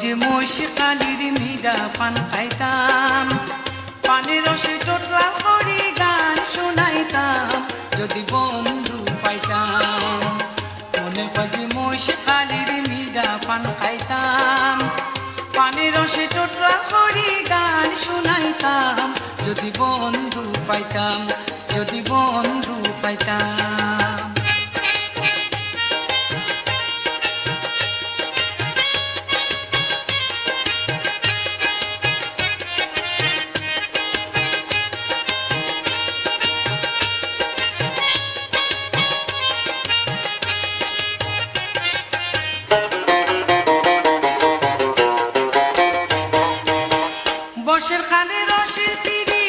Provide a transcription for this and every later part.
যে মহিষ কালির মিডা পান খাইতাম পানের রসে টোটলা করি গান শোনাইতাম, যদি বন্ধু পাইতাম। মনে যে মহিষ কালির মিডা পান খাইতাম। পানের রসে টোটলা করি গান শোনাইতাম, যদি বন্ধু পাইতাম, যদি বন্ধু পাইতাম। বসের কানে রসের পিড়ি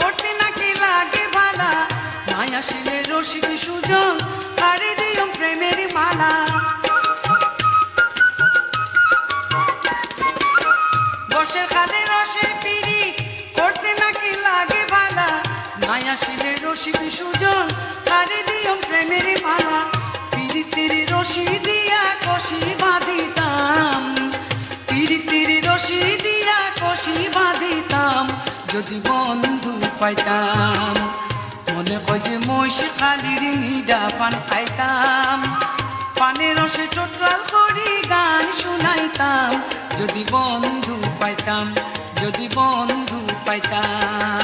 করতে নাকি লাগে ভালা? নাই আসিলে রসিক সুজন কারি দিও প্রেমের মালা। রসের কানে রসের পিড়ি করতে নাকি লাগে ভালা? নাই আসিলে রসিক সুজন যদি বন্ধু পাইতাম। মনে হয় যে মহিষ কালির মিডা পান খাইতাম। পানের রসে টোটাল করি গান শুনাইতাম। যদি বন্ধু পাইতাম, যদি বন্ধু পাইতাম।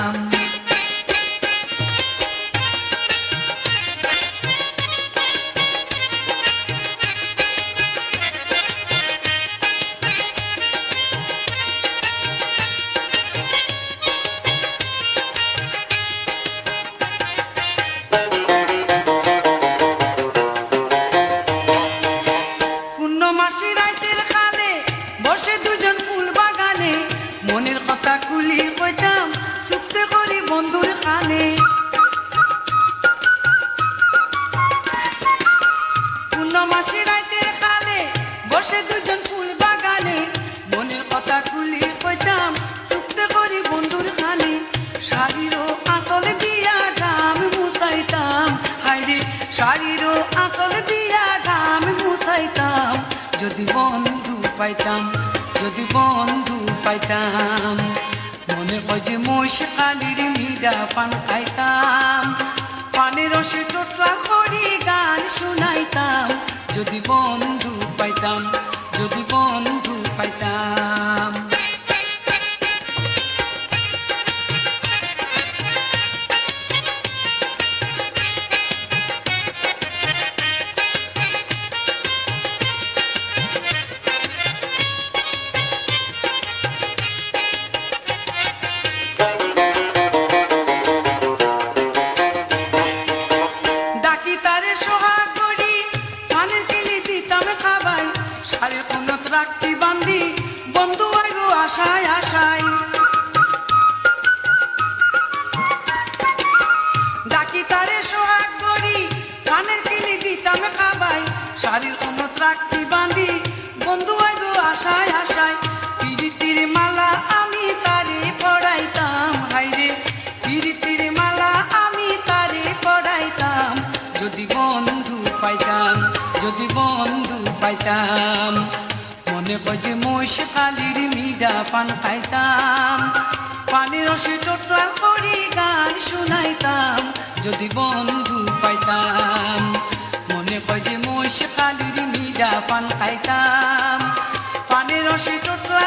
পূর্ণমাসী রাইতের খালে বসে দুজন ফুল বাগানে। মনের কথা কুলি কইতাম সুপ্তে করি বন্ধুর খানে। শাড়িরও আসল দিয়া গাম মুসাইতাম হাইরে শাড়িরও আসল দিয়া গাম মুসাইতাম যদি বন্ধু পাইতাম, যদি বন্ধু পাইতাম। মনে হয় যে মহিষ কালির মিডা পান খাইতাম। রসে টোটলা করি গান শুনাইতাম। যদি বন্ধু পাইতাম যদি বন্ধু পাইতাম। মালা আমি পড়াইতাম। মালা আমি তারে পড়াইতাম। যদি পাইতাম যদি বন্ধু পাইতাম। মনে বজে মহিষ কালির মিডা পান খাইতাম। পানি রসে টোটাল করি গান শুনাইতাম, যদি বন্ধু পাইতাম। মনে বজে মহিষ কালির মিডা পান খাইতাম। পানি রসে টোটাল